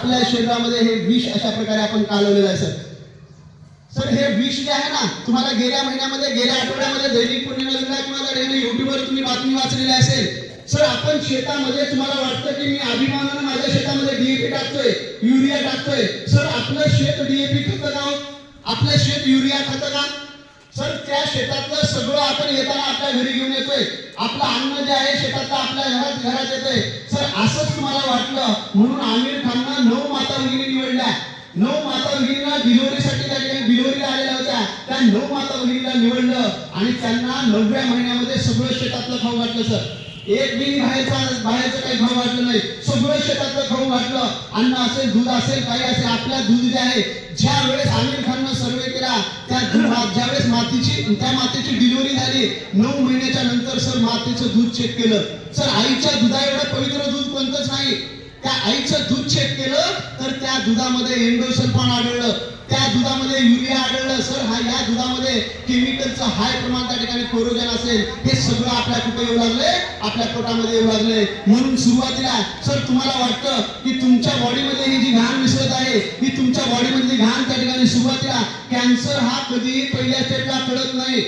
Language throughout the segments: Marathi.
आपल्या शरीरामध्ये हे विष अशा प्रकारे आपण कालवलेलं आहे सर. सर हे विष जे आहे ना तुम्हाला गेल्या महिन्यामध्ये गेल्या आठवड्यामध्ये दैनिक पुण्यनगरला किंवा युट्यूबवर तुम्ही बातमी वाचलेली असेल. सर आपण शेतामध्ये तुम्हाला वाटतं की मी अभिमानानं माझ्या शेतामध्ये डीएपी टाकतोय युरिया टाकतोय. सर आपलं शेत डीएपी खातं का हो? आपलं शेत युरिया खातं का? सर त्या शेतातलं सगळं आपण येताना आपल्या घरी घेऊन येतोय. आपलं अन्न जे आहे शेतातलं आपल्या घरात घरात येतंय. सर असंच तुम्हाला वाटलं? म्हणून आमिर खाननं नऊ माता भगिनी निवडल्या. नऊ माता भगिनींना बिलोरीसाठी त्या ठिकाणी बिलोरीला आलेल्या होत्या. त्या नऊ माता भगिनीला निवडलं आणि त्यांना नवव्या महिन्यामध्ये सगळं शेतातलं खाऊ घातलं सर. एक बी बाहेरचा बाहेरचं काही खाऊ वाटलं नाही. सगळं शेतातलं खाऊ वाटलं. अन्न असेल दूध असेल काही असेल आपल्या दूध जे आहे ज्या वेळेस आमिर खाननं सर्वे केला त्या ज्या वेळेस मातीची त्या मातेची डिलिव्हरी झाली नऊ महिन्याच्या नंतर सर मातेचं दूध चेक केलं. सर आईच्या दुधा एवढं पवित्र दूध कोणतंच नाही. त्या आईचं दूध चेक केलं तर त्या दुधामध्ये एंडोसल्फान आढळलं. त्या दुधामध्ये युरिया आढळलं सर हा या दुधामध्ये केमिकलचं हाय प्रमाण त्या ठिकाणी कोरोजन असेल हे सगळं आपल्या कुठे येऊ लागले आपल्या पोटामध्ये येऊ लागले म्हणून सुरुवातीला सर तुम्हाला वाटतं की तुमच्या बॉडीमध्ये ही जी घाण मिसळत आहे ही तुमच्या बॉडीमधली घाण त्या ठिकाणी सुरुवातीला कॅन्सर हा कधीही पहिल्या स्टेपला कळत नाही.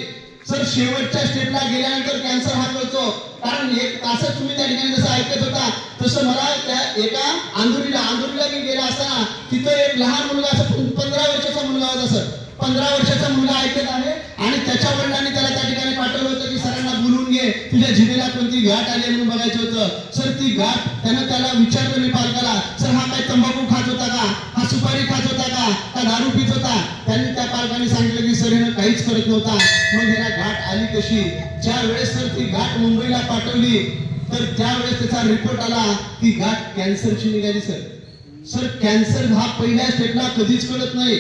सर शेवटच्या स्टेपला गेल्यानंतर कॅन्सर हा कळतो. कारण एक तासच तुम्ही त्या ठिकाणी जसं ऐकत होता तसं मला त्या एका आंधुरीला आंधुरीला मी गेला असताना तिथं एक लहान मुलगा असं पंधरा सर. पंधरा वर्षाचा मुलगा ऐकत आहे आणि त्याच्या वडिलांनी त्याला त्या ठिकाणी पाठवलं होतं की सरांना बोलून घे. तुझ्या जिभेला कोणती घाट आली म्हणून बघायचं होतं. सर ती घाट त्यानं त्याला विचारलं मी पालकाला सर हा काय तंबाखू खात होता का? हा सुपारी खात होता का? का दारू पित होता? त्यांनी त्या पालकांनी सांगितलं की सर यानं काहीच करत नव्हता. मग ह्याला घाट आली कशी? ज्या वेळेस सर ती घाट मुंबईला पाठवली तर त्यावेळेस त्याचा रिपोर्ट आला ती घाट कॅन्सरची निघाली सर. सर कॅन्सर हा पहिल्या स्टेपला कधीच कळत नाही.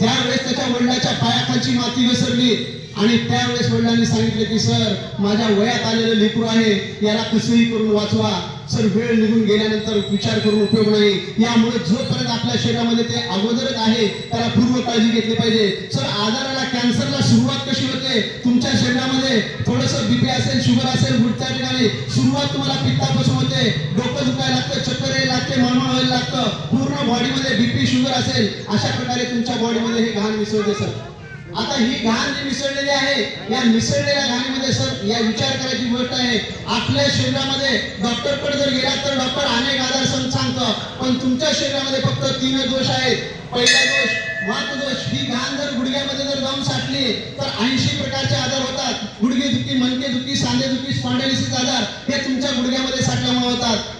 त्यावेळेस त्याच्या वडिलाच्या पायाखालची माती घसरली आणि त्यावेळेस वडिलांनी सांगितले की सर माझ्या वयात आलेलं लेकरू आहे याला कसंही करून वाचवा. सर वेळ निघून गेल्यानंतर विचार करून उपयोग नाही. यामुळे जोपर्यंत आपल्या शरीरामध्ये ते अगोदरच आहे त्याला पूर्व काळजी घेतली पाहिजे. सर आजाराला कॅन्सरला सुरुवात कशी होते? तुमच्या शरीरामध्ये थोडंसं बीपी असेल शुगर असेल गुडच्या ठिकाणी सुरुवात तुम्हाला पित्तापासून होते. डोकं दुखायला लागतं चक्कर यायला लागते मामा व्हायला लागतं. पूर्ण बॉडीमध्ये बीपी शुगर असेल. अशा प्रकारे तुमच्या बॉडीमध्ये हे घाण मिसळते सर. आता ही घाण जी मिसळलेली आहे या मिसळलेल्या घाणीमध्ये सर या विचार करायची गोष्ट आहे. आपल्या शरीरामध्ये डॉक्टरकडे जर गेला तर डॉक्टर अनेक आजार सं- सांगतं. पण तुमच्या शरीरामध्ये फक्त तीन दोष आहेत. पहिला दोष वातदोष ही घाण जर गुडघ्यामध्ये जर जाऊन साठली तर ऐंशी प्रकारचे आजार होतात. गुडघे दुखी मनके दुखी सांधे दुखी स्पॉन्डेलिसिस आजार हे तुमच्या गुडघ्यामध्ये साठल्यामुळे होतात.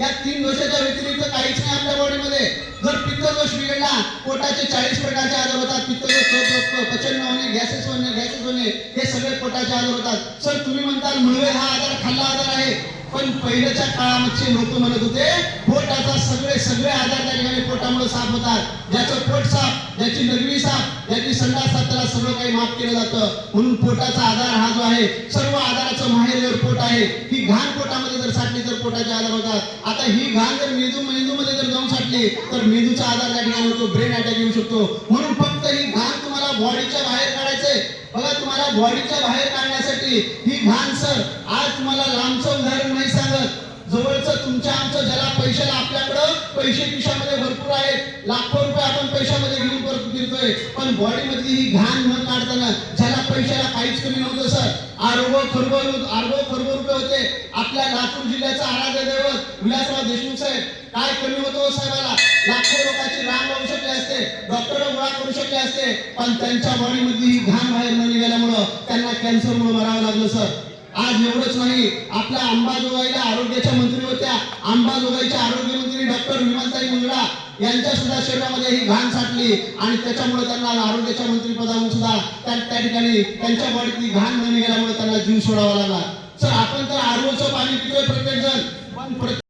या तीन दोषाच्या व्यतिरिक्त काहीच नाही आपल्या बॉडीमध्ये. जर पित्तदोष बिघडला पोटाचे चाळीस प्रकारचे आजार होतात. पित्तदोष पचन होणे गॅसेस होणे गॅसेस होणे हे सगळे पोटाचे आजार होतात. सर तुम्ही म्हणताल मुळवे हा आजार खाल्ला आजार आहे. पण पहिल्याच्या काळामध्ये लोक म्हणत होते पोटाचा सगळे सगळे आजार त्या ठिकाणी पोटामुळे साफ होतात. ज्याचं पोट साफ ज्याची नगवी साफ ज्याची संडास साफ त्याला सगळं काही माफ केलं जातं. म्हणून पोटाचा आजार हा जो आहे सर्व आजाराचं माहेर पोट आहे. ही घाण पोटामध्ये जर साठली तर पोटाचे आजार होतात. आता ही घाण जर मेंदू मेंदूमध्ये जर जाऊन साठली तर मेंदूचा आजार त्या ठिकाणी होतो. ब्रेन अटॅक येऊ शकतो. म्हणून फक्त ही घाण तुम्हाला बॉडीच्या बाहेर काढायची बघा तुम्हाला बॉडीच्या बाहेर काढण्यासाठी ही घाण सर आज तुम्हाला लांबचं उदाहरण नाही सांगत. जवळचं तुमच्या आमचं ज्याला पैशाला आपल्याकडं पैसे खिशामध्ये भरपूर आहेत. लाखो रुपये आपण पैशामध्ये घेऊन परत पण बॉडी मधली ही घाण न काढताना ज्याला पैशाला काहीच कमी नव्हतं सर. आरोग्य खरबो आरोग्य खरबो रुपये होते आपल्या लातूर जिल्ह्याचा आराध्य दैवत विलासराव देशमुख साहेब. काय कमी होतो हो साहेबाला? लाखो लोकांची राम लावू शकले असते डॉक्टर गोळा करू शकले असते पण त्यांच्या बॉडीमधली ही घाण बाहेर न निघाल्यामुळं त्यांना कॅन्सरमुळे मरावं लागलं सर. आज एवढंच नाही आपल्या अंबाजोगाईला आरोग्याच्या मंत्री होत्या. अंबाजोगाईच्या आरोग्य मंत्री डॉक्टर विमानताई मुंगडा यांच्या सुद्धा शरीरामध्ये ही घाण साठली आणि त्याच्यामुळे त्यांना आरोग्याच्या मंत्रीपदावरून सुद्धा त्या त्या ठिकाणी त्यांच्या बॉडीतली घाण न निघाल्यामुळे त्यांना जीव सोडावा लागला. सर आपण तर आरोचं पाणी पितोय प्रत्येक जण पण